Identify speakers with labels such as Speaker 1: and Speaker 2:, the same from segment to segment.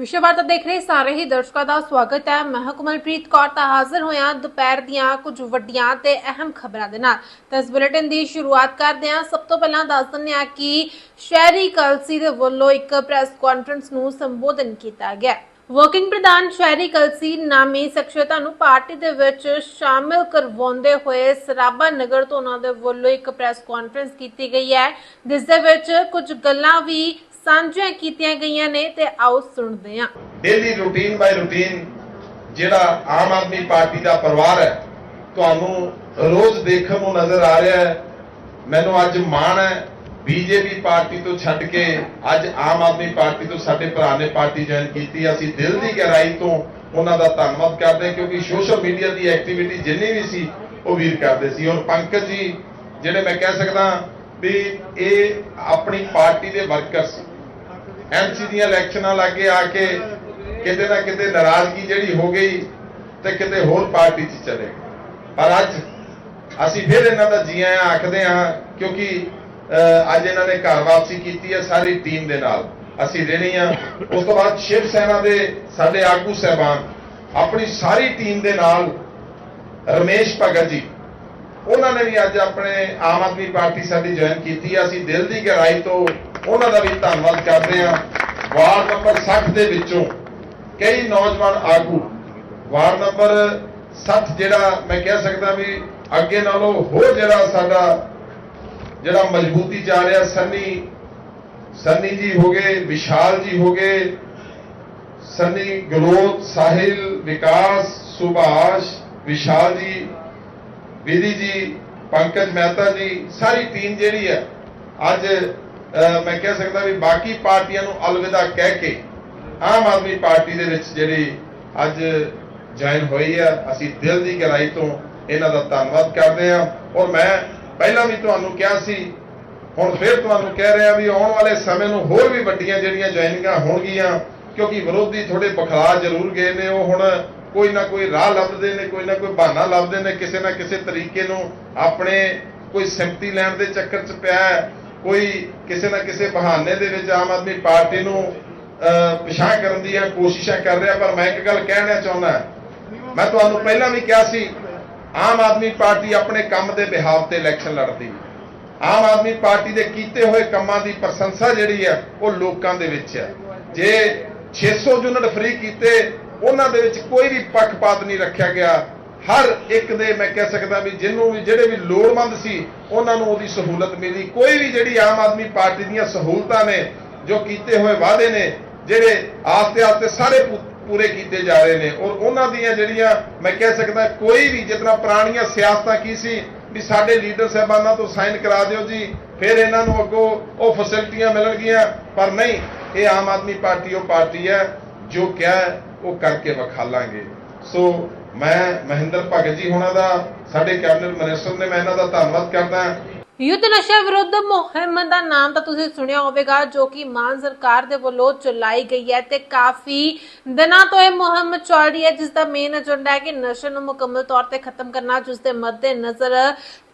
Speaker 1: ਵਿਸ਼ਵ ਵਾਰਤਾ ਦੇਖ ਰਹੇ ਸਾਰੇ ਹੀ ਦਰਸ਼ਕਾਂ ਦਾ ਸਵਾਗਤ ਹੈ। ਮੈਂ ਕਮਲਪ੍ਰੀਤ ਕੌਰ, ਤਾਂ ਹਾਜ਼ਰ ਹੋਇਆ ਦੁਪਹਿਰ ਦੀਆਂ ਕੁਝ ਵੱਡੀਆਂ ਤੇ ਅਹਿਮ ਖਬਰਾਂ ਦੇ ਨਾਲ। ਤਾਂ ਇਸ ਬੁਲੇਟਿਨ ਦੀ ਸ਼ੁਰੂਆਤ ਕਰਦੇ ਹਾਂ। ਸਭ ਤੋਂ ਪਹਿਲਾਂ ਦੱਸ ਦਿੰਦੇ ਹਾਂ ਕਿ ਸ਼ਹਿਰੀ ਕਲਸੀ ਦੇ ਵੱਲੋਂ ਇੱਕ ਪ੍ਰੈਸ ਕਾਨਫਰੰਸ ਨੂੰ ਸੰਬੋਧਨ ਕੀਤਾ ਗਿਆ। ਵਰਕਿੰਗ ਪ੍ਰਧਾਨ ਸ਼ਹਿਰੀ ਕਲਸੀ ਨਾਮੀ ਸ਼ਖਸੀਅਤਾਂ ਨੂੰ ਪਾਰਟੀ ਦੇ ਵਿੱਚ ਸ਼ਾਮਿਲ ਕਰਵਾਉਂਦੇ ਹੋਏ ਸਰਾਭਾ ਨਗਰ ਤੋਂ ਉਹਨਾਂ ਦੇ ਵੱਲੋਂ ਇੱਕ ਪ੍ਰੈਸ ਕਾਨਫਰੰਸ ਕੀਤੀ ਗਈ ਹੈ। ਜਿਸ ਦੇ ਵਿੱਚ ਕੁਝ ਗੱਲਾਂ ਵੀ ਸਾਂਝੀਆਂ ਕੀਤੀਆਂ ਗਈਆਂ ਨੇ ਤੇ ਆਓ ਸੁਣਦੇ ਹਾਂ।
Speaker 2: ਡੇਲੀ ਰੂਟੀਨ ਬਾਈ ਰੂਟੀਨ ਜਿਹੜਾ ਆਮ ਆਦਮੀ ਪਾਰਟੀ ਦਾ ਪਰਿਵਾਰ ਹੈ, ਤੁਹਾਨੂੰ ਰੋਜ਼ ਦੇਖਣ ਨੂੰ ਨਜ਼ਰ ਆ ਰਿਹਾ ਹੈ। ਮੈਨੂੰ ਅੱਜ ਮਾਣ ਹੈ, ਬੀਜੇਪੀ ਪਾਰਟੀ ਤੋਂ ਛੱਡ ਕੇ ਅੱਜ ਆਮ ਆਦਮੀ ਪਾਰਟੀ ਤੋਂ ਸਾਡੇ ਭਰਾ ਨੇ ਪਾਰਟੀ ਜੁਆਇਨ ਕੀਤੀ। ਅਸੀਂ ਦਿਲ ਦੀ ਗਹਿਰਾਈ ਤੋਂ ਉਹਨਾਂ ਦਾ ਧੰਨਵਾਦ ਕਰਦੇ ਹਾਂ, ਕਿਉਂਕਿ ਸੋਸ਼ਲ ਮੀਡੀਆ ਦੀ ਐਕਟੀਵਿਟੀ ਜਿੰਨੀ ਵੀ ਸੀ, ਉਹ ਵੀਰ ਕਰਦੇ ਸੀ। ਔਰ ਪੰਕਜ ਜੀ, ਜਿਹੜੇ ਮੈਂ ਕਹਿ ਸਕਦਾ ਵੀ ਇਹ ਆਪਣੀ ਪਾਰਟੀ ਦੇ ਵਰਕਰ ਸੀ। ਐਮਸੀ ਦੀਆਂ ਇਲੈਕਸ਼ਨਾਂ ਲਾਗੇ ਆ ਕੇ ਕਿਤੇ ਨਾ ਕਿਤੇ ਨਾਰਾਜ਼ਗੀ ਜਿਹੜੀ ਹੋ ਗਈ ਤੇ ਕਿਤੇ ਹੋਰ ਪਾਰਟੀ 'ਚ ਚਲੇ ਪਰ ਅੱਜ ਅਸੀਂ ਫਿਰ ਇਹਨਾਂ ਦਾ ਜੀ ਆਇਆਂ ਆਖਦੇ ਹਾਂ, ਕਿਉਂਕਿ ਅੱਜ ਇਹਨਾਂ ਨੇ ਘਰ ਵਾਪਸੀ ਕੀਤੀ ਹੈ ਸਾਰੀ ਟੀਮ ਦੇ ਨਾਲ। ਅਸੀਂ ਰਹਿਣੀ ਆ। ਉਸ ਤੋਂ ਬਾਅਦ ਸ਼ਿਵ ਸੈਨਾ ਦੇ ਸਾਡੇ ਆਗੂ ਸਹਿਬਾਨ, ਆਪਣੀ ਸਾਰੀ ਟੀਮ ਦੇ ਨਾਲ ਰਮੇਸ਼ ਭਗਤ ਜੀ ਉਹਨਾਂ ਨੇ ਵੀ ਅੱਜ ਆਪਣੇ ਆਮ ਆਦਮੀ ਪਾਰਟੀ ਸਾਡੀ ਜੁਆਇਨ ਕੀਤੀ ਹੈ ਅਸੀਂ ਦਿਲ ਦੀ ਗਹਿਰਾਈ ਤੋਂ ਉਹਨਾਂ ਦਾ ਵੀ ਧੰਨਵਾਦ ਕਰਦੇ ਹਾਂ। ਵਾਰਡ ਨੰਬਰ 60 ਦੇ ਵਿੱਚੋਂ ਕਈ ਨੌਜਵਾਨ ਆਗੂ, ਵਾਰਡ ਨੰਬਰ 60 ਜਿਹੜਾ ਮੈਂ ਕਹਿ ਸਕਦਾ ਵੀ ਅੱਗੇ ਨਾਲੋਂ ਹੋਰ ਜਿਹੜਾ ਸਾਡਾ ਜਿਹੜਾ ਮਜ਼ਬੂਤੀ ਚ ਆ ਰਿਹਾ, ਸੰਨੀ ਸੰਨੀ ਜੀ ਹੋ ਗਏ, ਵਿਸ਼ਾਲ ਜੀ ਹੋ ਗਏ, ਸੰਨੀ ਗਲੋਤ ਸਾਹਿਲ, ਵਿਕਾਸ, ਸੁਭਾਸ਼, ਵਿਸ਼ਾਲ ਜੀ ਵਿਧੀ ਜੀ, ਪੰਕਜ ਮਹਿਤਾ ਜੀ, ਸਾਰੀ ਟੀਮ ਜਿਹੜੀ ਹੈ, ਅੱਜ ਮੈਂ ਕਹਿ ਸਕਦਾ ਵੀ ਬਾਕੀ ਪਾਰਟੀਆਂ ਨੂੰ ਅਲਵਿਦਾ ਕਹਿ ਕੇ ਆਮ ਆਦਮੀ ਪਾਰਟੀ ਦੇ ਵਿੱਚ ਜਿਹੜੀ ਅੱਜ ਜੁਆਇਨ ਹੋਈ ਹੈ, ਅਸੀਂ ਦਿਲ ਦੀ ਗਹਿਰਾਈ ਤੋਂ ਇਹਨਾਂ ਦਾ ਧੰਨਵਾਦ ਕਰਦੇ ਹਾਂ। ਔਰ ਮੈਂ ਪਹਿਲਾਂ ਵੀ ਤੁਹਾਨੂੰ ਕਿਹਾ ਸੀ, ਹੁਣ ਫਿਰ ਤੁਹਾਨੂੰ ਕਹਿ ਰਿਹਾ ਵੀ ਆਉਣ ਵਾਲੇ ਸਮੇਂ ਨੂੰ ਹੋਰ ਵੀ ਵੱਡੀਆਂ ਜਿਹੜੀਆਂ ਜੁਆਇਨਿੰਗਾਂ ਹੋਣਗੀਆਂ, ਕਿਉਂਕਿ ਵਿਰੋਧੀ ਥੋੜੇ ਬਖਲਾ ਜ਼ਰੂਰ ਗਏ ਨੇ, ਉਹ ਹੁਣ ਕੋਈ ਨਾ ਕੋਈ ਰਾਹ ਲੱਭਦੇ ਨੇ, ਕੋਈ ਨਾ ਕੋਈ ਬਹਾਨਾ ਲੱਭਦੇ ਨੇ, ਕਿਸੇ ਨਾ ਕਿਸੇ ਤਰੀਕੇ ਨੂੰ ਆਪਣੇ ਕੋਈ ਸਿੰਪਤੀ ਲੈਣ ਦੇ ਚੱਕਰ 'ਚ ਪਿਆ ਹੈ, ਕੋਈ ਕਿਸੇ ਨਾ ਕਿਸੇ ਬਹਾਨੇ ਦੇ ਵਿੱਚ ਆਮ ਆਦਮੀ ਪਾਰਟੀ ਨੂੰ ਪਛਾਣ ਕਰਨ ਦੀਆਂ ਕੋਸ਼ਿਸ਼ਾਂ ਕਰ ਰਿਹਾ, ਪਰ ਮੈਂ ਇੱਕ ਗੱਲ ਕਹਿਣਾ ਚਾਹੁੰਦਾ ਮੈਂ ਤੁਹਾਨੂੰ ਪਹਿਲਾਂ ਵੀ ਕਿਹਾ ਸੀ, ਆਮ ਆਦਮੀ ਪਾਰਟੀ ਆਪਣੇ ਕੰਮ ਦੇ ਬਿਹਾਵ ਤੇ ਇਲੈਕਸ਼ਨ ਲੜਦੀ ਆਮ ਆਦਮੀ ਪਾਰਟੀ ਦੇ ਕੀਤੇ ਹੋਏ ਕੰਮਾਂ ਦੀ ਪ੍ਰਸ਼ੰਸਾ ਜਿਹੜੀ ਹੈ, ਉਹ ਲੋਕਾਂ ਦੇ ਵਿੱਚ ਹੈ। ਜੇ 600 ਯੂਨਿਟ ਫ੍ਰੀ ਕੀਤੇ ਉਹਨਾਂ ਦੇ ਵਿੱਚ ਕੋਈ ਵੀ ਪੱਖਪਾਤ ਨਹੀਂ ਰੱਖਿਆ ਗਿਆ। ਹਰ ਇੱਕ ਦੇ ਮੈਂ ਕਹਿ ਸਕਦਾ ਵੀ ਜਿਹਨੂੰ ਵੀ ਜਿਹੜੇ ਵੀ ਲੋੜਵੰਦ ਸੀ, ਉਹਨਾਂ ਨੂੰ ਉਹਦੀ ਸਹੂਲਤ ਮਿਲੀ। ਕੋਈ ਵੀ ਜਿਹੜੀ ਆਮ ਆਦਮੀ ਪਾਰਟੀ ਦੀਆਂ ਸਹੂਲਤਾਂ ਨੇ, ਜੋ ਕੀਤੇ ਹੋਏ ਵਾਅਦੇ ਨੇ, ਜਿਹੜੇ ਆਸਤੇ ਆਸਤੇ ਸਾਰੇ ਪੂਰੇ ਕੀਤੇ ਜਾ ਰਹੇ ਨੇ, ਔਰ ਉਹਨਾਂ ਦੀਆਂ ਜਿਹੜੀਆਂ ਮੈਂ ਕਹਿ ਸਕਦਾ ਕੋਈ ਵੀ ਜਿਤਨਾ ਪੁਰਾਣੀਆਂ ਸਿਆਸਤਾਂ ਕੀ ਸੀ, ਵੀ ਸਾਡੇ ਲੀਡਰ ਸਾਹਿਬਾਨਾਂ ਤੋਂ ਸਾਈਨ ਕਰਾ ਦਿਓ ਜੀ, ਫਿਰ ਇਹਨਾਂ ਨੂੰ ਅੱਗੋਂ ਉਹ ਫੈਸਿਲਿਟੀਆਂ ਮਿਲਣਗੀਆਂ, ਪਰ ਨਹੀਂ, ਇਹ ਆਮ ਆਦਮੀ ਪਾਰਟੀ ਉਹ ਪਾਰਟੀ ਹੈ, ਜੋ ਕਿਹਾ ਉਹ ਕਰਕੇ ਵਿਖਾਲਾਂਗੇ ਸੋ ਮੈਂ ਮਹਿੰਦਰ ਭਗਤ ਜੀ ਹੁਣਾਂ ਦਾ, ਸਾਡੇ ਕੈਬਨਿਟ ਮਿਨਿਸਟਰ ਨੇ ਮੈਂ ਇਹਨਾਂ ਦਾ ਧੰਨਵਾਦ ਕਰਦਾ।
Speaker 1: ਯੁੱਧ ਨਸ਼ਾ ਵਿਰੁੱਧ ਮੁਹਿੰਮ ਦਾ ਨਾਮ ਤਾਂ ਤੁਸੀਂ ਸੁਣਿਆ ਹੋਵੇਗਾ, ਜੋ ਕਿ ਮਾਨ ਸਰਕਾਰ ਦੇ ਵੱਲੋਂ ਚਲਾਈ ਗਈ ਹੈ ਤੇ ਕਾਫੀ ਦਿਨਾਂ ਤੋਂ ਇਹ ਮੁਹਿੰਮ ਚੱਲ ਰਹੀ ਹੈ, ਜਿਸ ਦਾ ਮੇਨ ਏਜੰਡਾ ਹੈ ਕਿ ਨਸ਼ੇ ਨੂੰ ਮੁਕੰਮਲ ਤੌਰ ਤੇ ਖਤਮ ਕਰਨਾ, ਜਿਸ ਦੇ ਮੱਦੇ ਨਜ਼ਰ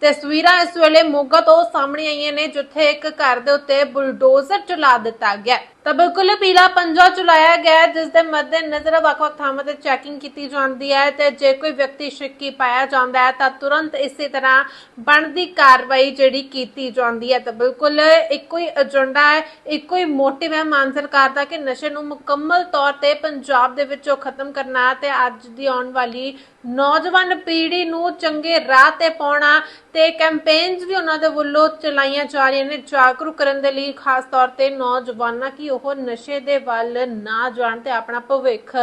Speaker 1: ਤਸਵੀਰਾਂ ਇਸ ਵੇਲੇ ਮੋਗਾ ਤੋਂ ਸਾਹਮਣੇ ਆਈਆਂ ਨੇ, ਜਿੱਥੇ ਇੱਕ ਘਰ ਦੇ ਉੱਤੇ ਬੁਲਡੋਜ਼ਰ ਚਲਾ ਦਿੱਤਾ ਗਿਆ ਤਾਂ ਬਿਲਕੁਲ ਪੀਲਾ ਪੰਜਾ ਚਲਾਇਆ ਗਿਆ ਜਿਸ ਦੇ ਮੱਦੇ ਨਜ਼ਰ ਵੱਖ-ਵੱਖ ਥਾਵਾਂ ਤੇ ਚੈਕਿੰਗ ਕੀਤੀ ਜਾਂਦੀ ਹੈ ਤੇ ਜੇ ਕੋਈ ਵਿਅਕਤੀ ਸ਼ੱਕੀ ਪਾਇਆ ਜਾਂਦਾ ਹੈ, ਤਾਂ ਤੁਰੰਤ ਇਸੇ ਤਰ੍ਹਾਂ ਬਣਦੀ ਕਾਰਵਾਈ ਜਿਹੜੀ ਕੀਤੀ ਜਾਂਦੀ ਹੈ। ਤਾਂ ਬਿਲਕੁਲ ਇੱਕੋ ਹੀ ਏਜੰਡਾ ਹੈ, ਇੱਕੋ ਹੀ ਮੋਟਿਵ ਹੈ ਮਾਨ ਸਰਕਾਰ ਦਾ ਕਿ ਨਸ਼ੇ ਨੂੰ ਮੁਕੰਮਲ ਤੌਰ ਤੇ ਪੰਜਾਬ ਦੇ ਵਿੱਚੋਂ ਖਤਮ ਕਰਨਾ ਤੇ ਅੱਜ ਦੀ ਆਉਣ ਵਾਲੀ ਨੌਜਵਾਨ ਪੀੜ੍ਹੀ ਨੂੰ ਚੰਗੇ ਰਾਹ ਤੇ ਪਾਉਣਾ ਤੇ ਕੈਂਪੇਨਸ ਵੀ ਉਹਨਾਂ ਦੇ ਵੱਲੋਂ ਚਲਾਈਆਂ ਜਾ ਰਹੀਆਂ ਨੇ ਜਾਗਰੂਕ ਕਰਨ ਦੇ ਲਈ ਖਾਸ ਤੌਰ ਤੇ ਨੌਜਵਾਨਾਂ ਕਿ ਉਹ ਨਸ਼ੇ ਦੇ ਵੱਲ ਨਾ ਜਾਣ ਤੇ ਆਪਣਾ ਭਵਿੱਖ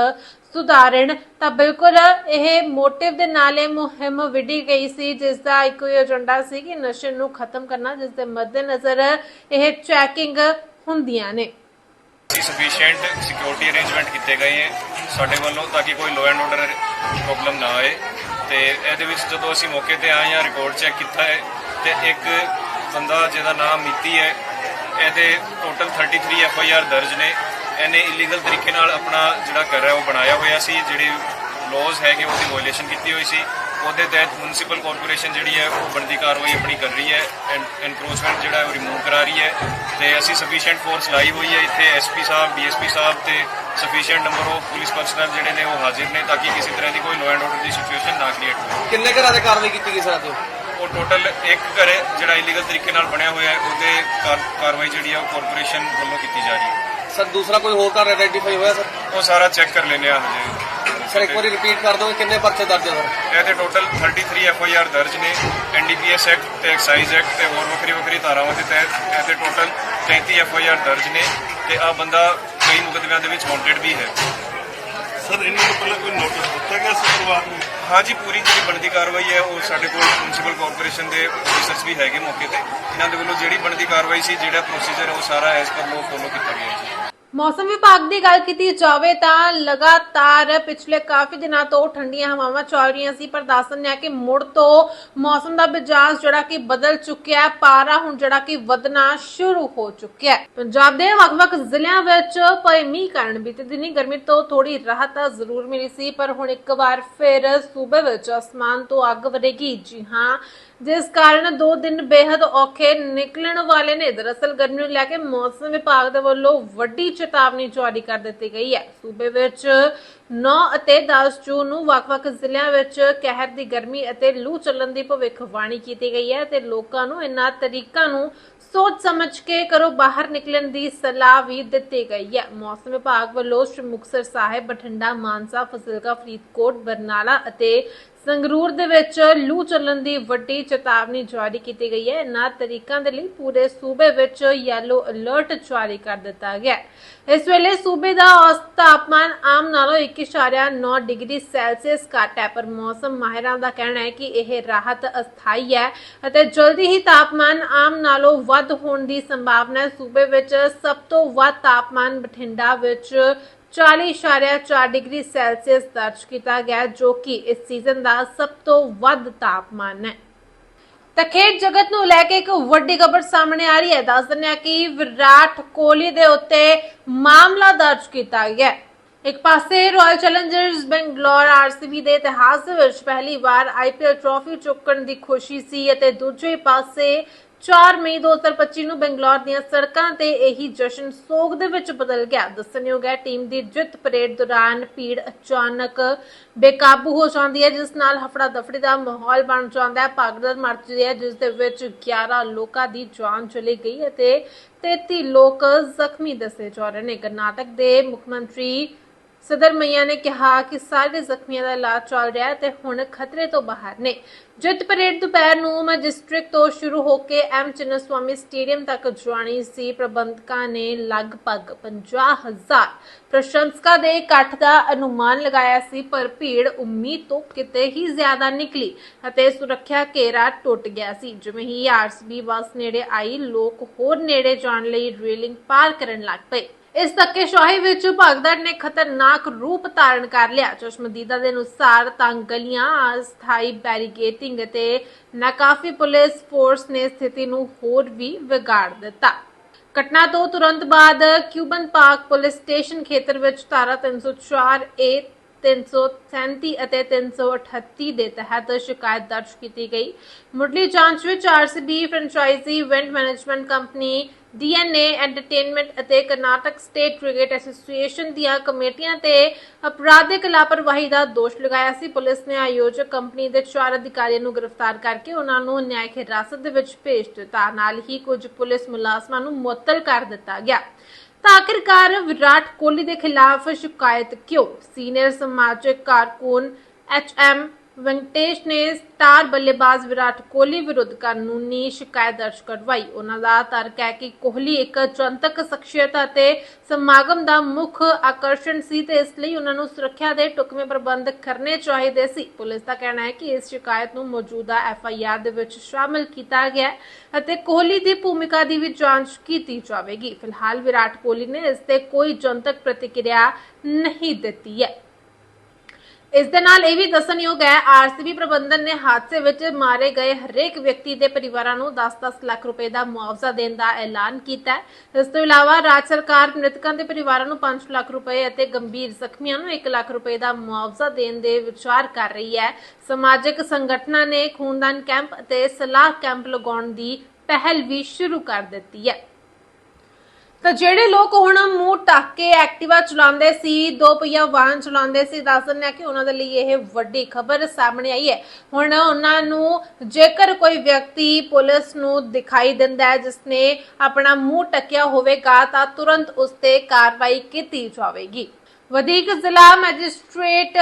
Speaker 1: ਸੁਧਾਰਨ। ਤਾਂ ਬਿਲਕੁਲ ਇਹ ਮੋਟਿਵ ਦੇ ਨਾਲ ਇਹ ਮੁਹਿੰਮ ਵਿੱਢੀ ਗਈ ਸੀ, ਜਿਸ ਦਾ ਇੱਕੋ ਹੀ ਏਜੰਡਾ ਸੀ ਕਿ ਨਸ਼ੇ ਨੂੰ ਖਤਮ ਕਰਨਾ, ਜਿਸ ਦੇ ਮੱਦੇਨਜ਼ਰ ਇਹ ਚੈਕਿੰਗ ਹੁੰਦੀਆਂ ਨੇ।
Speaker 3: ਸਫੀਸ਼ੀਐਂਟ ਸਿਕਿਉਰਿਟੀ ਅਰੇਂਜਮੈਂਟ ਕੀਤੇ ਗਏ ਹੈ ਸਾਡੇ ਵੱਲੋਂ, ਤਾਂ ਕਿ ਕੋਈ ਲੋ ਐਂਡ ਆਰਡਰ ਪ੍ਰੋਬਲਮ ਨਾ ਆਏ। ਤੇ ਇਹਦੇ ਵਿੱਚ ਜਦੋਂ ਅਸੀਂ ਮੌਕੇ ਤੇ ਆਏ ਹਾਂ ਰਿਕਾਰਡ ਚੈੱਕ ਕੀਤਾ ਹੈ, ਤੇ ਇੱਕ ਬੰਦਾ ਜਿਹਦਾ ਨਾਮ ਮਿੱਤੀ ਹੈ, ਇਹਦੇ ਟੋਟਲ 33 ਐਫ ਆਈ ਆਰ ਦਰਜ ਨੇ। ਇਹਨੇ ਇਲੀਗਲ ਤਰੀਕੇ ਨਾਲ ਆਪਣਾ ਜਿਹੜਾ ਘਰ ਹੈ, ਉਹ ਬਣਾਇਆ ਹੋਇਆ ਸੀ। ਜਿਹੜੇ ਲਾਜ਼ ਹੈਗੇ, ਉਹਦੀ ਵਾਇਓਲੇਸ਼ਨ ਕੀਤੀ ਹੋਈ ਸੀ। ਉਹਦੇ ਤਹਿਤ ਮਿਊਨਿਸਪਲ ਕਾਰਪੋਰੇਸ਼ਨ ਜਿਹੜੀ ਹੈ, ਉਹ ਬਣਦੀ ਕਾਰਵਾਈ ਆਪਣੀ ਕਰ ਰਹੀ ਹੈ। ਐਨਕਰੋਚਮੈਂਟ ਜਿਹੜਾ ਹੈ, ਉਹ ਰਿਮੂਵ ਕਰਾ ਰਹੀ ਹੈ। ਤੇ ਅਸੀਂ ਸਫੀਸ਼ੀਐਂਟ ਫੋਰਸ ਲਾਈ ਹੋਈ ਹੈ। ਇੱਥੇ ਐਸਪੀ ਸਾਹਿਬ ਡੀਐਸਪੀ ਸਾਹਿਬ ਤੇ sufficient number of police personnel ਜਿਹੜੇ ਨੇ ਉਹ ਹਾਜ਼ਰ ਨੇ ਤਾਂ ਕਿ ਕਿਸੇ ਤਰ੍ਹਾਂ ਦੀ ਕੋਈ ਲਾਅ ਐਂਡ ਆਰਡਰ ਦੀ ਸਿਚੁਏਸ਼ਨ ਨਾ ਕ੍ਰੀਏਟ ਹੋਵੇ।
Speaker 4: ਕਿੰਨੇ ਘਰਾਂ ਤੇ ਕਾਰਵਾਈ ਕੀਤੀ ਗਈ ਸਰ ਅੱਜ?
Speaker 3: ਉਹ ਟੋਟਲ ਇੱਕ ਘਰ ਹੈ ਜਿਹੜਾ ਇਲੀਗਲ ਤਰੀਕੇ ਨਾਲ ਬਣਿਆ ਹੋਇਆ ਹੈ ਉਹਦੇ ਕਾਰ- ਕਾਰਵਾਈ ਜਿਹੜੀ ਹੈ ਉਹ ਕਾਰਪੋਰੇਸ਼ਨ ਵੱਲੋਂ ਕੀਤੀ ਜਾ ਰਹੀ ਹੈ।
Speaker 4: ਸਰ ਦੂਸਰਾ ਕੋਈ ਹੋਰ ਘਰ ਆਇਡੈਂਟੀਫਾਈ ਹੋਇਆ ਸਰ?
Speaker 3: ਉਹ ਸਾਰਾ ਚੈੱਕ ਕਰ ਲੈਂਦੇ ਆ ਹਜੇ।
Speaker 4: ਸਰ ਇੱਕ ਵਾਰੀ ਰਿਪੀਟ ਕਰ ਦਿਓ ਕਿੰਨੇ ਪਰਚੇ ਦਰਜ ਹੈ ਸਰ?
Speaker 3: ਇਹਦੇ ਟੋਟਲ 33 ਐਫ ਆਈ ਆਰ ਦਰਜ ਨੇ ਐਨਡੀਪੀਐਸ ਐਕਟ ਤੇ ਐਕਸਾਈਜ਼ ਐਕਟ ਤੇ ਹੋਰ ਵੱਖਰੀ ਵੱਖਰੀ ਧਾਰਾਵਾਂ ਦੇ ਤਹਿਤ ਇਹਦੇ ਟੋਟਲ 33 ਐਫ ਆਈ ਆਰ ਦਰਜ ਨੇ ਤੇ ਆ ਬੰਦਾ ਕਈ ਮੁਕੱਦਮਿਆਂ ਦੇ ਵਿੱਚ ਵਾਂਟਡ ਵੀ ਹੈ।
Speaker 5: ਸਰ ਇਹਨਾਂ ਨੂੰ ਪਹਿਲਾਂ ਕੋਈ ਨੋਟਿਸ ਦਿੱਤਾ ਗਿਆ ਸੀ ਪਰਿਵਾਰ ਨੂੰ?
Speaker 3: ਹਾਂਜੀ ਪੂਰੀ ਜਿਹੜੀ ਬਣਦੀ ਕਾਰਵਾਈ ਹੈ ਉਹ ਸਾਡੇ ਕੋਲ ਮਿਊਨਿਸਪਲ ਕਾਰਪੋਰੇਸ਼ਨ ਦੇ ਆਫੀਸਰਸ ਵੀ ਹੈਗੇ ਮੌਕੇ ਤੇ। ਇਹਨਾਂ ਦੇ ਵੱਲੋਂ ਜਿਹੜੀ ਬਣਦੀ ਕਾਰਵਾਈ ਸੀ ਜਿਹੜਾ ਪ੍ਰੋਸੀਜਰ ਹੈ ਉਹ ਸਾਰਾ ਐਸ ਪਰ ਲੋ ਫੋਲੋ ਕੀਤਾ ਗਿਆ ਜੀ।
Speaker 1: ਮੌਸਮ ਵਿਭਾਗ ਦੀ ਗੱਲ ਕੀਤੀ ਜਾਵੇ ਤਾਂ ਲਗਾਤਾਰ ਪਿਛਲੇ ਕਾਫੀ ਦਿਨਾਂ ਤੋਂ ਠੰਡੀਆਂ ਹਵਾਵਾਂ ਚੱਲ ਰਹੀਆਂ ਸੀ, ਪਰ ਦੱਸਣ ਹੈ ਕਿ ਮੁੜ ਤੋਂ ਮੌਸਮ ਦਾ ਮਿਜਾਜ਼ ਜਿਹੜਾ ਕਿ ਬਦਲ ਚੁੱਕਿਆ ਹੈ, ਪਾਰਾ ਹੁਣ ਜਿਹੜਾ ਕਿ ਵਧਣਾ ਸ਼ੁਰੂ ਹੋ ਚੁੱਕਿਆ ਹੈ। ਪੰਜਾਬ ਦੇ ਵੱਖ-ਵੱਖ ਜ਼ਿਲ੍ਹਿਆਂ ਵਿੱਚ ਪਏ ਮੀਂਹ ਕਾਰਨ ਬੀਤੇ ਦਿਨੀ ਗਰਮੀ ਤੋਂ ਥੋੜੀ ਰਾਹਤ ਜ਼ਰੂਰ ਮਿਲੀ ਸੀ, ਪਰ ਹੁਣ ਇੱਕ ਵਾਰ ਫਿਰ ਸੂਬੇ ਵਿੱਚ ਅਸਮਾਨ ਤੋਂ ਅੱਗ ਵਧੇਗੀ। ਜੀ ਹਾਂ ਜਿਸ ਕਾਰਨ ਦੋ ਦਿਨ ਬੇहद ਔਖੇ ਨਿਕਲਣ ਵਾਲੇ ਨੇ। ਦਰਅਸਲ ਗਰਮੀ ਨੂੰ ਲੈ ਕੇ ਮੌਸਮ ਵਿਭਾਗ ਦੇ ਵੱਲੋਂ ਵੱਡੀ ਚੇਤਾਵਨੀ ਜਾਰੀ ਕਰ ਦਿੱਤੀ ਗਈ ਹੈ। ਸੂਬੇ ਵਿੱਚ 9 ਅਤੇ 10 ਜੂਨ ਨੂੰ ਵੱਖ-ਵੱਖ ਜ਼ਿਲ੍ਹਿਆਂ ਵਿੱਚ ਕਹਿਰ ਦੀ ਗਰਮੀ ਅਤੇ ਲੂ ਚੱਲਣ ਦੀ ਭਵਿੱਖਬਾਣੀ ਕੀਤੀ ਗਈ ਹੈ ਤੇ ਲੋਕਾਂ ਨੂੰ ਇਨ੍ਹਾਂ ਤਰੀਕਾਂ ਨੂੰ ਸੋਚ ਸਮਝ ਕੇ ਕਰੋ ਬਾਹਰ ਨਿਕਲਣ ਦੀ ਸਲਾਹ ਵੀ ਦਿੱਤੀ ਗਈ ਹੈ। ਮੌਸਮ ਵਿਭਾਗ ਵੱਲੋਂ ਸ਼੍ਰੀ ਮੁਕਤਸਰ ਸਾਹਿਬ, ਬਠਿੰਡਾ, ਮਾਨਸਾ ਫਜ਼ਿਲਕਾ ਫਰੀਦਕੋਟ, ਬਰਨਾਲਾ ਅਤੇ ਸੰਗਰੂਰ ਦੇ ਵਿੱਚ ਲੂ ਚੱਲਣ ਦੀ ਵੱਡੀ ਚੇਤਾਵਨੀ ਜਾਰੀ ਕੀਤੀ ਗਈ ਹੈ। ਇਨ੍ਹਾਂ ਤਰੀਕਾਂ ਦੇ ਲਈ ਪੂਰੇ ਸੂਬੇ ਵਿੱਚ ਯੈਲੋ ਅਲਰਟ ਜਾਰੀ ਕਰ ਦਿੱਤਾ ਗਿਆ ਇਸ ਵੇਲੇ ਸੂਬੇ ਦਾ ਔਸਤ ਤਾਪਮਾਨ ਆਮ ਨਾਲੋਂ 1.9 ਡਿਗਰੀ ਸੈਲਸੀਅਸ ਘੱਟ ਹੈ, ਪਰ ਮੌਸਮ ਮਾਹਿਰਾਂ ਦਾ ਕਹਿਣਾ ਹੈ ਕਿ ਇਹ ਰਾਹਤ ਅਸਥਾਈ ਹੈ ਅਤੇ ਜਲਦੀ ਹੀ ਤਾਪਮਾਨ ਆਮ ਨਾਲੋਂ ਵੱਧ ਹੋਣ ਦੀ ਸੰਭਾਵਨਾ ਹੈ। ਸੂਬੇ ਵਿੱਚ ਸਭ ਤੋਂ ਵੱਧ ਤਾਪਮਾਨ ਬਠਿੰਡਾ ਵਿੱਚ 40.4 ਡਿਗਰੀ ਸੈਲਸੀਅਸ ਦਰਜ ਕੀਤਾ ਗਿਆ ਜੋ ਕਿ ਇਸ ਸੀਜ਼ਨ ਦਾ ਸਭ ਤੋਂ ਵੱਧ ਤਾਪਮਾਨ ਹੈ। ਤਾਂ ਖੇਡ ਜਗਤ ਨੂੰ ਲੈ ਕੇ ਇੱਕ ਵੱਡੀ ਖਬਰ ਸਾਹਮਣੇ ਆ ਰਹੀ ਹੈ। ਦੱਸ ਦਿੰਦੇ ਹਾਂ ਕਿ ਵਿਰਾਟ ਕੋਹਲੀ ਦੇ ਉੱਤੇ ਮਾਮਲਾ ਦਰਜ ਕੀਤਾ ਗਿਆ ਇੱਕ ਪਾਸੇ ਰਾਇਲ ਚੈਲੰਜਰਸ ਬੰਗਲੌਰ ਆਰਸੀਬੀ ਦੇ ਇਤਿਹਾਸ ਦੇ ਵਿੱਚ ਪਹਿਲੀ ਵਾਰ ਆਈਪੀਐਲ ਟਰਾਫੀ ਚੁੱਕਣ ਦੀ ਖੁਸ਼ੀ ਸੀ ਅਤੇ ਦੂਜੇ ਪਾਸੇ 4 ਮਈ 2025 ਨੂੰ ਬੰਗਲੌਰ ਦੀਆਂ ਸੜਕਾਂ ਤੇ ਇਹੀ ਜਸ਼ਨ ਸੋਗ ਦੇ ਵਿੱਚ ਬਦਲ ਗਿਆ। ਦੱਸਣਯੋਗ ਹੈ, ਟੀਮ ਦੀ ਜਿੱਤ ਪਰੇਡ ਦੌਰਾਨ ਭੀੜ ਅਚਾਨਕ ਬੇਕਾਬੂ ਹੋ ਜਾਂਦੀ ਹੈ, ਜਿਸ ਨਾਲ ਹਫੜਾ ਦਫੜੀ ਦਾ ਮਾਹੌਲ ਬਣ ਜਾਂਦਾ ਹੈ। ਭਗਦੜ ਮਚਦੀ ਹੈ, ਜਿਸ ਦੇ ਵਿੱਚ 11 ਲੋਕਾਂ ਦੀ ਜਾਨ ਚਲੀ ਗਈ ਅਤੇ 33 ਲੋਕ ਜ਼ਖਮੀ ਦੱਸੇ ਜਾ ਰਹੇ ਨੇ। ਕਰਨਾਟਕ ਦੇ ਮੁੱਖ ਮੰਤਰੀ ਸਦਰ ਮਈਆ ਨੇ ਕਿਹਾ ਕਿ ਸਾਰੇ ਜ਼ਖਮੀਆਂ ਦਾ ਇਲਾਜ ਚੱਲ ਰਿਹਾ ਹੈ ਤੇ ਹੁਣ ਖਤਰੇ ਤੋਂ ਬਾਹਰ ਨੇ। ਜਿੱਤ ਪਰੇਡ ਦੁਪਹਿਰ ਨੂੰ ਮੈਜਿਸਟ੍ਰੇਟ ਤੋਂ ਸ਼ੁਰੂ ਹੋ ਕੇ ਐਮ ਚਿੰਨਸਵਾਮੀ ਸਟੇਡੀਅਮ ਤੱਕ ਜਾਣੀ ਸੀ। ਪ੍ਰਬੰਧਕਾਂ ਨੇ ਲਗਭਗ 50000 ਪ੍ਰਸ਼ੰਸਕਾਂ ਦੇ ਇਕੱਠ ਦਾ ਅਨੁਮਾਨ ਲਗਾਇਆ ਸੀ, ਪਰ ਭੀੜ ਉਮੀਦ ਤੋਂ ਕਿਤੇ ਹੀ ਜ਼ਿਆਦਾ ਨਿਕਲੀ ਅਤੇ ਸੁਰੱਖਿਆ ਘੇਰਾ ਟੁੱਟ ਗਿਆ ਸੀ। ਜਿਵੇਂ ਹੀ ਆਰਸੀਬੀ ਬੱਸ ਨੇੜੇ ਆਈ, ਲੋਕ ਹੋਰ ਨੇੜੇ ਜਾਣ ਲਈ ਰੇਲਿੰਗ ਪਾਰ ਕਰਨ ਲੱਗ ਪਏ। ਇਸ ਧੱਕੇਸ਼ਾਹੀ ਵਿੱਚ ਭਗਦੜ ਨੇ ਖਤਰਨਾਕ ਰੂਪ ਧਾਰਨ ਕਰ ਲਿਆ। ਚਸ਼ਮਦੀਦਾ ਦੇ ਅਨੁਸਾਰ ਤੰਗ ਗਲੀਆਂ, ਅਸਥਾਈ ਬੈਰੀਕੇਟਿੰਗ ਅਤੇ ਨਾਕਾਫੀ ਪੁਲਿਸ ਫੋਰਸ ਨੇ ਸਥਿਤੀ ਨੂੰ ਹੋਰ ਵੀ ਵਿਗਾੜ ਦਿੱਤਾ। ਘਟਨਾ ਤੋਂ ਤੁਰੰਤ ਬਾਅਦ ਕਿਊਬਨ ਪਾਰਕ ਪੁਲਿਸ ਸਟੇਸ਼ਨ ਖੇਤਰ ਵਿੱਚ ਧਾਰਾ 304 ਏ 337 ਅਤੇ 338 ਦੇ ਤਹਿਤ ਸ਼ਿਕਾਇਤ ਦਰਜ ਕੀਤੀ ਗਈ। ਮੁੱਢਲੀ ਜਾਂਚ ਵਿੱਚ RCB franchise event management company DNA, entertainment ਅਤੇ ਕਰਨਾਟਕ ਸਟੇਟ ਕ੍ਰਿਕਟ ਐਸੋਸੀਏਸ਼ਨ ਦੀਆਂ ਕਮੇਟੀਆਂ ਤੇ ਅਪਰਾਧਿਕ ਲਾਪਰਵਾਹੀ ਦਾ ਦੋਸ਼ ਲਗਾਇਆ ਸੀ। ਪੁਲਿਸ ਨੇ ਆਯੋਜਕ ਕੰਪਨੀ ਦੇ ਚਾਰ ਅਧਿਕਾਰੀਆਂ ਨੂੰ ਗ੍ਰਿਫਤਾਰ ਕਰਕੇ ਉਹਨਾਂ ਨੂੰ ਨਿਆਇਕ ਹਿਰਾਸਤ ਦੇ ਵਿੱਚ ਭੇਜ ਦਿੱਤਾ। ਨਾਲ ਹੀ ਕੁਝ ਪੁਲਿਸ ਮੁਲਾਜ਼ਮਾਂ ਨੂੰ ਮੁਅੱਤਲ ਕਰ ਦਿੱਤਾ ਗਿਆ। ਤਾਂ ਆਖਿਰਕਾਰ ਵਿਰਾਟ ਕੋਹਲੀ ਦੇ ਖਿਲਾਫ ਸ਼ਿਕਾਇਤ ਕਿਉਂ? ਸੀਨੀਅਰ ਸਮਾਜਿਕ ਕਾਰਕੁਨ ਐਚ ਐਮ ਵੈਂਕਟੇਸ਼ ਨੇ ਸਟਾਰ ਬੱਲੇਬਾਜ਼ ਵਿਰਾਟ ਕੋਹਲੀ ਵਿਰੁੱਧ ਕਾਨੂੰਨੀ ਸ਼ਿਕਾਇਤ ਦਰਜ ਕਰਵਾਈ। ਉਹਨਾਂ ਦਾ ਤਰਕ ਹੈ ਕਿ ਕੋਹਲੀ ਇੱਕ ਜਨਤਕ ਸ਼ਖਸੀਅਤ ਅਤੇ ਸਮਾਗਮ ਦਾ ਮੁੱਖ ਆਕਰਸ਼ਣ ਸੀ ਤੇ ਇਸ ਲਈ ਉਹਨਾਂ ਨੂੰ ਸੁਰੱਖਿਆ ਦੇ ਟੁਕਵੇਂ ਪ੍ਰਬੰਧ ਕਰਨੇ ਚਾਹੀਦੇ ਸੀ। ਪੁਲਿਸ ਦਾ ਕਹਿਣਾ ਹੈ ਕਿ ਇਸ ਸ਼ਿਕਾਇਤ ਨੂੰ ਮੌਜੂਦਾ ਐਫ ਆਈ ਆਰ ਦੇ ਵਿੱਚ ਸ਼ਾਮਲ ਕੀਤਾ ਗਿਆ ਅਤੇ ਕੋਹਲੀ ਦੀ ਭੂਮਿਕਾ ਦੀ ਵੀ ਜਾਂਚ ਕੀਤੀ ਜਾਵੇਗੀ। ਫਿਲਹਾਲ ਵਿਰਾਟ ਕੋਹਲੀ ਨੇ ਇਸ ਤੇ ਕੋਈ ਜਨਤਕ ਪ੍ਰਤੀਕਿਰਿਆ ਨਹੀਂ ਦਿੱਤੀ ਹੈ। ਇਸ ਦੇ ਨਾਲ ਇਹ ਵੀ ਦੱਸਣਯੋਗ ਹੈ, ਆਰਸੀਬੀ ਪ੍ਰਬੰਧਨ ਨੇ ਹਾਦਸੇ ਵਿੱਚ ਮਾਰੇ ਗਏ ਹਰੇਕ ਵਿਅਕਤੀ ਦੇ ਪਰਿਵਾਰਾਂ ਨੂੰ 10-10 ਲੱਖ ਰੁਪਏ ਦਾ ਮੁਆਵਜ਼ਾ ਦੇਣ ਦਾ ਐਲਾਨ ਕੀਤਾ ਹੈ। ਇਸ ਤੋਂ ਇਲਾਵਾ ਰਾਜ ਸਰਕਾਰ ਮ੍ਰਿਤਕਾਂ ਦੇ ਪਰਿਵਾਰਾਂ ਨੂੰ 5 ਲੱਖ ਰੁਪਏ ਅਤੇ ਗੰਭੀਰ ਜ਼ਖਮੀਆਂ ਨੂੰ 1 ਲੱਖ ਰੁਪਏ ਦਾ ਮੁਆਵਜ਼ਾ ਦੇਣ ਦੇ ਵਿਚਾਰ ਕਰ ਰਹੀ ਹੈ। ਸਮਾਜਿਕ ਸੰਗਠਨਾਂ ਨੇ ਖੂਨਦਾਨ ਕੈਂਪ ਅਤੇ ਸਲਾਹ ਕੈਂਪ ਲਗਾਉਣ ਦੀ ਪਹਿਲ ਵੀ ਸ਼ੁਰੂ ਕਰ ਦਿੱਤੀ ਹੈ। ਤਾਂ ਜਿਹੜੇ ਲੋਕ ਹੁਣ ਮੂੰਹ ਢੱਕ ਕੇ ਐਕਟਿਵਾ ਚਲਾਉਂਦੇ ਸੀ, ਦੋ ਪਹੀਆ ਵਾਹਨ ਚਲਾਉਂਦੇ ਸੀ, ਦੱਸ ਦਿੰਦੇ ਆ ਕਿ ਉਹਨਾਂ ਦੇ ਲਈ ਇਹ ਵੱਡੀ ਖਬਰ ਸਾਹਮਣੇ ਆਈ ਹੈ। ਹੁਣ ਉਹਨਾਂ ਨੂੰ ਜੇਕਰ ਕੋਈ ਵਿਅਕਤੀ ਪੁਲਿਸ ਨੂੰ ਦਿਖਾਈ ਦਿੰਦਾ ਹੈ ਜਿਸਨੇ ਆਪਣਾ ਮੂੰਹ ਟੱਕਿਆ ਹੋਵੇਗਾ, ਤਾਂ ਤੁਰੰਤ ਉਸ ਤੇ ਕਾਰਵਾਈ ਕੀਤੀ ਜਾਵੇਗੀ। ਵਧੇਕ ਜ਼ਿਲ੍ਹਾ ਮੈਜਿਸਟ੍ਰੇਟ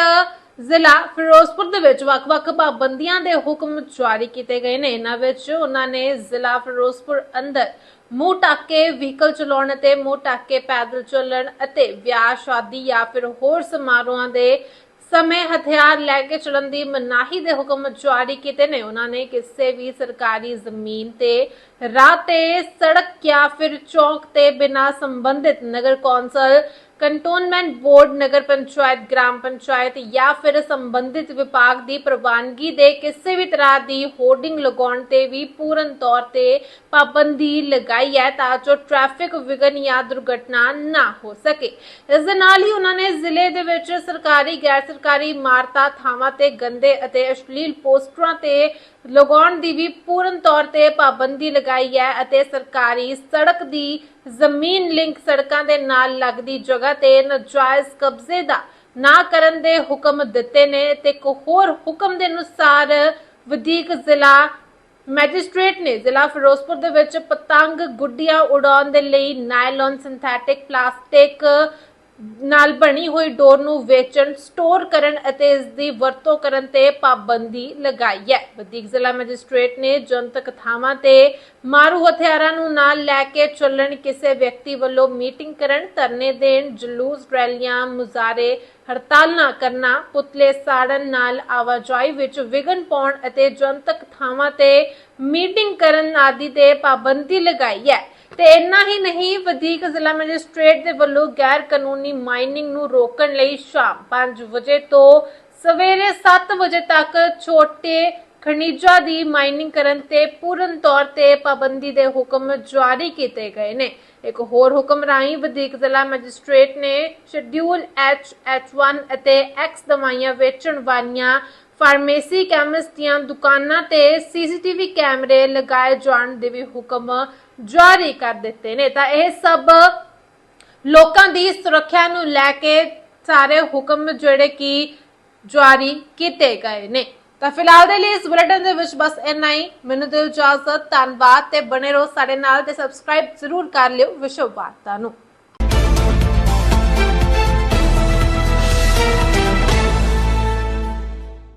Speaker 1: ਜ਼ਿਲ੍ਹਾ ਫਿਰੋਜ਼ਪੁਰ ਦੇ ਵਿੱਚ ਵੱਖ-ਵੱਖ ਪਾਬੰਦੀਆਂ ਦੇ ਹੁਕਮ ਜਾਰੀ ਕੀਤੇ ਗਏ ਨੇ। ਇਹਨਾਂ ਵਿੱਚ ਉਹਨਾਂ ਨੇ ਜ਼ਿਲ੍ਹਾ ਫਿਰੋਜ਼ਪੁਰ ਅੰਦਰ ਮੂੰਹ ਢੱਕ ਕੇ ਵਹੀਕਲ ਚਲਾਉਣ ਅਤੇ ਮੂੰਹ ਢੱਕ ਕੇ ਪੈਦਲ ਚੱਲਣ ਅਤੇ ਵਿਆਹ, ਸ਼ਾਦੀ ਜਾਂ ਫਿਰ ਹੋਰ ਸਮਾਰੋਹਾਂ ਦੇ ਸਮੇਂ ਹਥਿਆਰ ਲੈ ਕੇ ਚੱਲਣ ਦੀ ਮਨਾਹੀ ਦੇ ਹੁਕਮ ਜਾਰੀ ਕੀਤੇ ਨੇ। ਉਹਨਾਂ ਨੇ ਕਿਸੇ ਵੀ ਸਰਕਾਰੀ ਜ਼ਮੀਨ ਤੇ, ਰਾਹ ਤੇ, ਸੜਕ ਜਾਂ ਫਿਰ ਚੌਕ ਤੇ ਬਿਨਾਂ ਸੰਬੰਧਿਤ ਨਗਰ ਕੌਂਸਲ ਕੰਟੋਨਮੈਂਟ ਬੋਰਡ, ਨਗਰ ਪੰਚਾਇਤ, ਗ੍ਰਾਮ ਪੰਚਾਇਤ ਜਾਂ ਫਿਰ ਸੰਬੰਧਿਤ ਵਿਭਾਗ ਦੀ ਪ੍ਰਵਾਨਗੀ ਦੇ ਕਿਸੇ ਵੀ ਤਰ੍ਹਾਂ ਦੀ ਹੋਰਡਿੰਗ ਲਗਾਉਣ ਤੇ ਵੀ ਪੂਰਨ ਤੌਰ ਤੇ ਪਾਬੰਦੀ ਲਗਾਈ ਹੈ ਤਾਂ ਜੋ ਟ੍ਰੈਫਿਕ ਵਿਘਨ ਜਾਂ ਦੁਰਘਟਨਾ ਨਾ ਹੋ ਸਕੇ। ਇਸ ਦੇ ਨਾਲ ਹੀ ਉਹਨਾਂ ਨੇ ਜ਼ਿਲ੍ਹੇ ਦੇ ਵਿੱਚ ਸਰਕਾਰੀ ਗੈਰ ਸਰਕਾਰੀ ਇਮਾਰਤਾਂ, ਥਾਵਾਂ ਤੇ ਗੰਦੇ ਅਤੇ ਅਸ਼ਲੀਲ ਪੋਸਟਰਾਂ ਤੇ ਲਗਾਉਣ ਦੀ ਵੀ ਪੂਰਨ ਤੌਰ ਤੇ ਪਾਬੰਦੀ ਲਗਾਈ ਹੈ ਅਤੇ ਸਰਕਾਰੀ ਸੜਕ ਦੀ ਜ਼ਮੀਨ ਲਿੰਕ ਸੜਕਾਂ ਦੇ ਨਾਲ ਲੱਗਦੀ ਜਗ੍ਹਾ ਤੇ ਨਜਾਇਜ਼ ਕਬਜ਼ੇ ਦਾ ਨਾ ਕਰਨ ਦੇ ਹੁਕਮ ਦਿੱਤੇ ਨੇ ਤੇ ਇੱਕ ਹੋਰ ਹੁਕਮ ਦੇ ਅਨੁਸਾਰ ਵਧੀਕ ਜ਼ਿਲ੍ਹਾ ਮੈਜਿਸਟ੍ਰੇਟ ਨੇ ਜ਼ਿਲ੍ਹਾ ਫਿਰੋਜ਼ਪੁਰ ਦੇ ਵਿੱਚ ਪਤੰਗ ਗੁੱਡੀਆਂ ਉਡਾਉਣ ਦੇ ਲਈ ਨਾਇਲਨ ਸਿੰਥੈਟਿਕ ਪਲਾਸਟਿਕ ਨਾਲ ਬਣੀ ਹੋਈ ਡੋਰ ਨੂੰ ਵੇਚਣ, ਸਟੋਰ ਕਰਨ ਅਤੇ ਇਸ ਦੀ ਵਰਤੋਂ ਕਰਨ ਤੇ ਪਾਬੰਦੀ ਲਗਾਈ ਹੈ। ਵਧੀਕ ਜ਼ਿਲ੍ਹਾ ਮੈਜਿਸਟ੍ਰੇਟ ਨੇ ਜਨਤਕ ਥਾਵਾਂ ਤੇ ਮਾਰੂ ਹਥਿਆਰਾਂ ਨੂੰ ਨਾਲ ਲੈ ਕੇ ਚੱਲਣ ਕਿਸੇ ਵਿਅਕਤੀ ਵੱਲੋਂ ਮੀਟਿੰਗ ਕਰਨ, ਧਰਨੇ ਦੇਣ, ਜਲੂਸ ਰੈਲੀਆਂ ਮੁਜ਼ਾਰੇ ਹੜਤਾਲਾਂ ਕਰਨਾ, ਪੁਤਲੇ ਸਾੜਨ ਨਾਲ ਆਵਾਜਾਈ ਵਿੱਚ ਵਿਘਨ ਪਾਉਣ ਅਤੇ ਜਨਤਕ ਥਾਵਾਂ ਤੇ ਮੀਟਿੰਗ ਕਰਨ ਆਦਿ ਤੇ ਪਾਬੰਦੀ ਲਗਾਈ ਹੈ। ਤੇ ਇੰਨਾ ਹੀ ਨਹੀਂ, ਵਧੀਕ ਜ਼ਿਲ੍ਹਾ ਮੈਜਿਸਟ੍ਰੇਟ ਦੇ ਵੱਲੋਂ ਗੈਰ ਕਾਨੂੰਨੀ ਮਾਈਨਿੰਗ ਨੂੰ ਰੋਕਣ ਲਈ ਸ਼ਾਮ 5 ਵਜੇ ਤੋਂ ਸਵੇਰੇ 7 ਵਜੇ ਤੱਕ ਛੋਟੇ ਖਣਿਜਾਂ ਦੀ ਮਾਈਨਿੰਗ ਕਰਨ ਤੇ ਪੂਰਨ ਤੌਰ ਤੇ ਪਾਬੰਦੀ ਦੇ ਹੁਕਮ ਜਾਰੀ ਕੀਤੇ ਗਏ ਨੇ। ਇੱਕ ਹੋਰ ਹੁਕਮ ਰਾਹੀਂ ਵਧੀਕ ਜ਼ਿਲ੍ਹਾ ਮੈਜਿਸਟ੍ਰੇਟ ਨੇ ਸ਼ਡਿਊਲ ਐਚ H1 ਅਤੇ X ਦਵਾਈਆਂ ਵੇਚਣ ਵਾਲੀਆਂ ਫਾਰਮੇਸੀ ਕੈਮਿਸਟ ਦੀਆਂ ਦੁਕਾਨਾਂ ਤੇ ਸੀਸੀਟੀਵੀ ਕੈਮਰੇ ਲਗਾਏ ਜਾਣ ਦੇ ਵੀ ਹੁਕਮ ਜਾਰੀ ਕਰ ਦਿੱਤੇ ਨੇ। ਤਾਂ ਇਹ ਸਭ ਲੋਕਾਂ ਦੀ ਸੁਰੱਖਿਆ ਨੂੰ ਲੈ ਕੇ ਸਾਰੇ ਹੁਕਮ ਜਿਹੜੇ ਕਿ ਜਾਰੀ ਕੀਤੇ ਗਏ ਨੇ। ਤਾਂ ਫਿਲਹਾਲ ਦੇ ਲਈ ਇਸ ਬੁਲੇਟਿਨ ਦੇ ਵਿੱਚ ਬਸ ਇੰਨਾ ਹੀ। ਮੈਨੂੰ ਦਿਓ ਇਜਾਜ਼ਤ, ਧੰਨਵਾਦ ਤੇ ਬਣੇ ਰਹੋ ਸਾਡੇ ਨਾਲ ਤੇ ਸਬਸਕ੍ਰਾਈਬ ਜ਼ਰੂਰ ਕਰ ਲਿਓ ਵਿਸ਼ਵ ਵਾਰਤਾ ਨੂੰ।